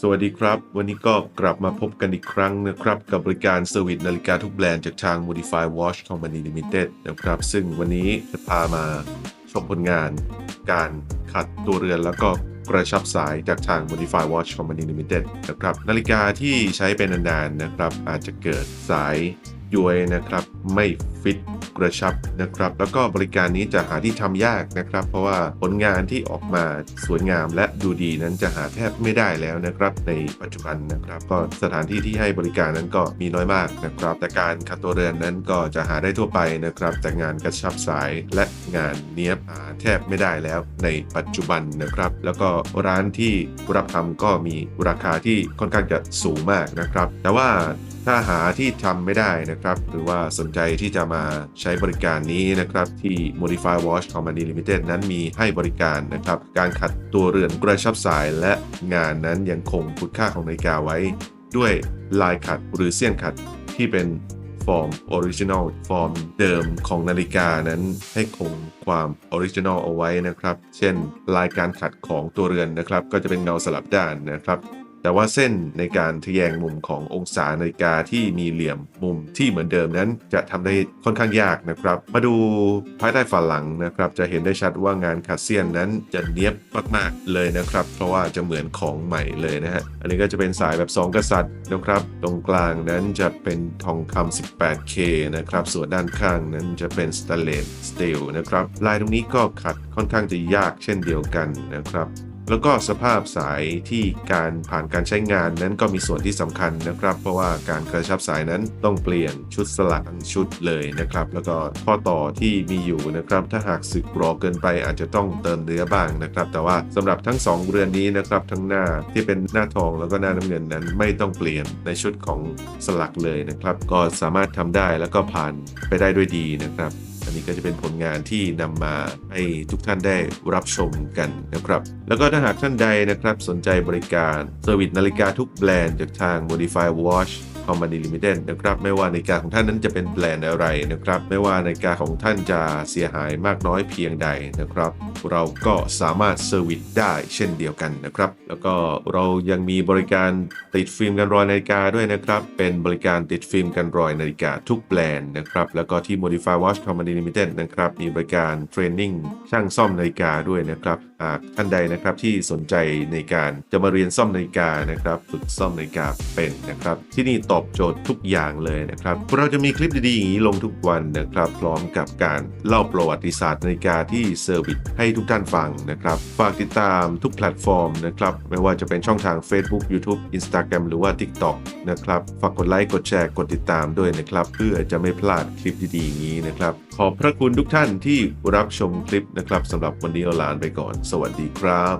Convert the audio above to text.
สวัสดีครับ วันนี้ก็กลับมาพบกันอีกครั้งนะครับ กับบริการเซอร์วิสนาฬิกาทุกแบรนด์จากทาง Modify Watch Company Limited นะครับ ซึ่งวันนี้จะพามาชมผลงาน การขัดตัวเรือนแล้วก็กระชับสายจากทาง Modify Watch Company Limited นะครับนาฬิกาที่ใช้เป็นนานๆนะครับ อาจจะเกิดสายย้วยนะครับ ไม่ฟิต กระชับนะครับ แล้วก็บริการนี้จะหาที่ทำยากนะครับ เพราะว่าผลงานที่ออกมาสวยงามและดูดีนั้นจะหาแทบไม่ได้แล้วนะครับ ในปัจจุบันนะครับ ก็สถานที่ที่ให้บริการนั้นก็มีน้อยมากนะครับ แต่การขัดตัวเรือนนั้นก็จะหาได้ทั่วไปนะครับ แต่งานกระชับสายและงานเนี้ยบหาแทบไม่ได้แล้วในปัจจุบันนะครับ แล้วก็ร้านที่รับทำก็มีราคาที่ค่อนข้างจะสูงมากนะครับ แต่ว่า ถ้าหาที่ทำไม่ได้นะครับ หรือว่าสนใจที่จะมาใช้บริการนี้นะครับ ที่ Modify Watch Company Limited นั้นมีให้บริการนะครับ การขัดตัวเรือนกระชับสายและงานนั้นยังคงคุณค่าของนาฬิกาไว้ ด้วยลายขัดหรือเสี้ยนขัดที่เป็นฟอร์มออริจิน l ลฟอร์มเดิมของนาฬิกานั้นให้คงความออริจิน l ลเอาไว้นะครับ เช่น ลายการขัดของตัวเรือนนะครับ ก็จะเป็นเงาสลับด้านนะครับ แต่ว่าเส้นในการทะแยงมุมขององศานาฬิกาที่มีเหลี่ยมมุมที่เหมือนเดิมนั้น จะทำได้ค่อนข้างยากนะครับ มาดูภายใต้ฝาหลังนะครับ จะเห็นได้ชัดว่างานขัดเซียนนั้นจะเนียบมากๆเลยนะครับ เพราะว่าจะเหมือนของใหม่เลยนะฮะอันนี้ก็จะเป็นสายแบบ 2 กษัตริย์นะครับ ตรงกลางนั้นจะเป็นทองคำ 18K นะครับ ส่วนด้านข้างนั้นจะเป็นสแตนเลสสตีลนะครับลายตรงนี้ก็ขัดค่อนข้างจะยากเช่นเดียวกันนะครับ แล้วก็สภาพสายที่การผ่านการใช้งานนั้นก็มีส่วนที่สำคัญนะครับ เพราะว่าการกระชับสายนั้นต้องเปลี่ยนชุดสลักชุดเลยนะครับ แล้วก็ข้อต่อที่มีอยู่นะครับ ถ้าหากสึกหรอเกินไปอาจจะต้องเติมเนื้อบ้างนะครับ แต่ว่าสำหรับทั้ง 2 เรือนนี้นะครับ ทั้งหน้าที่เป็นหน้าทองแล้วก็หน้าน้ำเงินนั้นไม่ต้องเปลี่ยนในชุดของสลักเลยนะครับ ก็สามารถทำได้แล้วก็ผ่านไปได้ด้วยดีนะครับ อันนี้ก็จะเป็นผลงานที่นำมาให้ทุกท่านได้รับชมกันนะครับ แล้วก็ถ้าหากท่านใดนะครับสนใจบริการเซอร์วิสนาฬิกาทุกแบรนด์จากทาง Modify Watch Company Limited นะครับไม่ว่านาฬิกาของท่านนั้นจะเป็นแบรนด์อะไรนะครับ ไม่ว่านาฬิกาของท่านจะเสียหายมากน้อยเพียงใดนะครับ เราก็สามารถเซอร์วิสได้เช่นเดียวกันนะครับ แล้วก็เรายังมีบริการติดฟิล์มกันรอยนาฬิกาด้วยนะครับ เป็นบริการติดฟิล์มกันรอยนาฬิกาทุกแบรนด์นะครับ แล้วก็ที่ Modify Watch Company Limited นะครับ มีบริการเทรนนิ่งช่างซ่อมนาฬิกาด้วยนะครับหากท่านใดนะครับที่สนใจในการจะมาเรียนซ่อมนาฬิกานะครับ ฝึกซ่อมนาฬิกาเป็นนะครับ ที่นี่ตตอบโจทย์ทุกอย่างเลยนะครับเราจะมีคลิปดีๆอย่างนี้ลงทุกวันนะครับ พร้อมกับการเล่าประวัติศาสตร์นาฬิกาที่เซอร์วิสให้ทุกท่านฟังนะครับ ฝากติดตามทุกแพลตฟอร์มนะครับ ไม่ว่าจะเป็นช่องทาง Facebook YouTube Instagram หรือว่า TikTok นะครับ ฝากกดไลค์กดแชร์กดติดตามด้วยนะครับ เพื่อจะไม่พลาดคลิปดีๆอย่างนี้นะครับ ขอบพระคุณทุกท่านที่รับชมคลิปนะครับสำหรับวันนี้เราลาไปก่อน สวัสดีครับ